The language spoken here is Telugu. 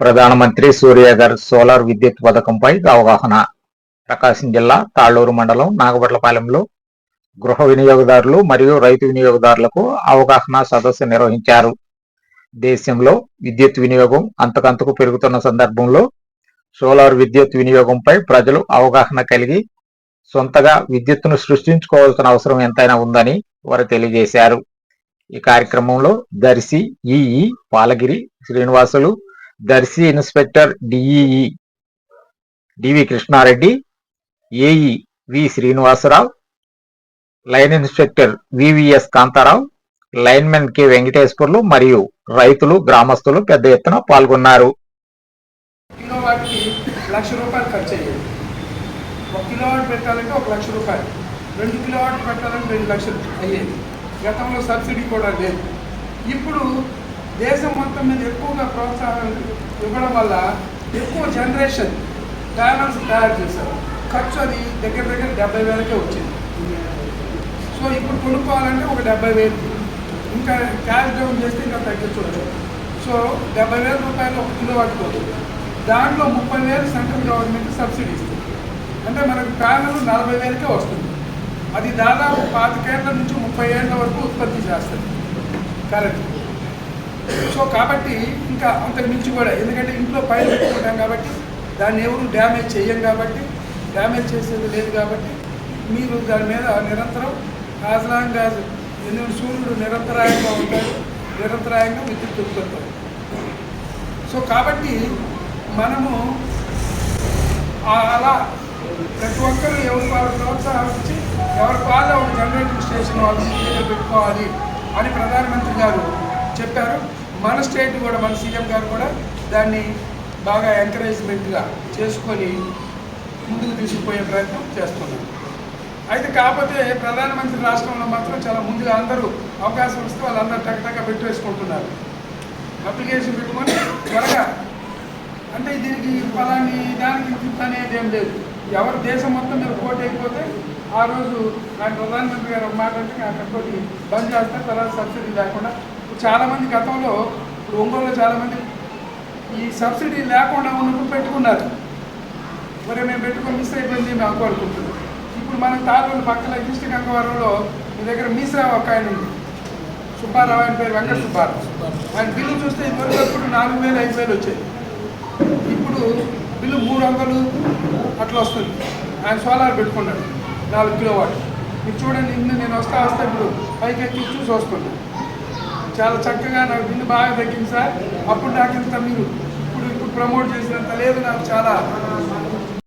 ప్రధానమంత్రి సూర్యాగర్ సోలార్ విద్యుత్ పథకంపై అవగాహన. ప్రకాశం జిల్లా తాళ్ళూరు మండలం నాగపట్లపాలెంలో గృహ వినియోగదారులు మరియు రైతు వినియోగదారులకు అవగాహన సదస్సు నిర్వహించారు. దేశంలో విద్యుత్ వినియోగం అంతకంతకు పెరుగుతున్న సందర్భంలో సోలార్ విద్యుత్ వినియోగంపై ప్రజలు అవగాహన కలిగి సొంతగా విద్యుత్తును సృష్టించుకోవాల్సిన అవసరం ఎంతైనా ఉందని వారు తెలియజేశారు. ఈ కార్యక్రమంలో Darsi EE Palagiri Srinivasulu Darsi inspector DEE DV Krishna Reddy AE V Srinivasa Rao line inspector VVS Kantha Rao lineman K Venkateswarlu మరియు రైతులు గ్రామస్తులు పెద్ద ఎత్తున పాల్గొన్నారు. లక్ష రూపాయలు ఖర్చు అయ్యేది ఒక కిలోవాట్ పెట్టాలంటే ఒక లక్ష రూపాయలు. రెండు కిలోవాట్ పెట్టాలంటే రెండు లక్షలు అయ్యేది గతంలో సబ్సిడీ కూడా లేదు. ఇప్పుడు దేశం మొత్తం మీద ఎక్కువగా ప్రోత్సాహం ఇవ్వడం వల్ల ఎక్కువ జనరేషన్ బ్యాలెన్స్ తయారు చేశారు. ఖర్చు అది దగ్గర దగ్గర డెబ్బై వేలకే వచ్చింది. సో ఇప్పుడు కొనుక్కోవాలంటే ఒక డెబ్బై వేలు. ఇంకా క్యాష్ డౌన్ చేస్తే ఇంకా తగ్గించవచ్చు. సో డెబ్బై వేల రూపాయలు ఒక కిలో పట్టుకోవచ్చు. దాంట్లో ముప్పై వేలు సెంట్రల్ గవర్నమెంట్ సబ్సిడీ ఇస్తుంది. అంటే మనకు ప్యానల్ నలభై వేలకే వస్తుంది. అది దాదాపు పాతికేళ్ళ నుంచి ముప్పై ఏళ్ళ వరకు ఉత్పత్తి చేస్తుంది. కరెంట్ సో కాబట్టి ఇంకా అంతకు మించి కూడా ఎందుకంటే ఇంట్లో పైన పెట్టుకుంటాం కాబట్టి దాన్ని ఎవరు డ్యామేజ్ చేయం కాబట్టి డ్యామేజ్ చేసేది లేదు కాబట్టి మీరు దాని మీద నిరంతరం యాజ్ లాంగ్ యాజ్ ఎందుకంటే సూర్యుడు నిరంతరాయంగా ఉంటాడు నిరంతరాయంగా విద్యుత్ ఉత్పత్తి సో కాబట్టి మనము అలా ప్రతి ఒక్కరూ ఎవరి వాళ్ళ ప్రోత్సాహించి ఎవరి వాళ్ళ ఒక జనరేటింగ్ స్టేషన్ వాళ్ళు పెట్టుకోవాలి అని ప్రధానమంత్రి గారు చెప్పారు. మన స్టేట్ కూడా మన సీఎం గారు కూడా దాన్ని బాగా ఎంకరేజ్మెంట్గా చేసుకొని ముందుకు తీసుకుపోయే ప్రయత్నం చేస్తున్నారు. అయితే కాకపోతే ప్రధానమంత్రి రాష్ట్రంలో మాత్రం చాలా ముందుగా అందరూ అవకాశం ఇస్తే వాళ్ళందరూ టక్టక్గా పెట్టేసుకుంటున్నారు. అప్లికేషన్ పెట్టుకొని త్వరగా అంటే దీనికి ఫలాన్ని దానికి అనేది ఏం లేదు. ఎవరు దేశం మొత్తం మీరు పోటీ అయిపోతే ఆ రోజు ఆయన ప్రధానమంత్రి గారు మాట్లాడితే మాట అంటే బంద్ చేస్తే తర్వాత సబ్సిడీ లేకుండా ఇప్పుడు చాలామంది గతంలో ఇప్పుడు ఒంగోలులో చాలామంది ఈ సబ్సిడీ లేకుండా ఉన్నప్పుడు పెట్టుకున్నారు. మరి మేము పెట్టుకొని మిస్ అయిపోయింది మేము అనుకుంటున్నాం ఇప్పుడు మన తాళ్ళూరు పక్కన ఈస్ట్ గంగవరంలో మీ దగ్గర మీసా ఒక ఆయన ఉంది. సుబ్బారావు ఆయన పేరు వెంకట సుబ్బారావు. ఆయన బిల్లు చూస్తే ఇదివరకు నాలుగు వేలు ఐదు వేలు వచ్చాయి. ఇప్పుడు బిల్లు మూడు వందలు అట్లా వస్తుంది. ఆయన సోలార్ పెట్టుకున్నాడు నాలుగు కిలో వాట్ మీరు చూడండి ఇన్ని నేను వస్తా వస్తే ఇప్పుడు పైకి ఎక్కి చూసి వస్తున్నాను చాలా చక్కగా నాకు బిల్లు బాగా తగ్గింది సార్. అప్పుడు నాకు ఇంత మీరు ఇప్పుడు ఇప్పుడు ప్రమోట్ చేసినంత లేదు నాకు చాలా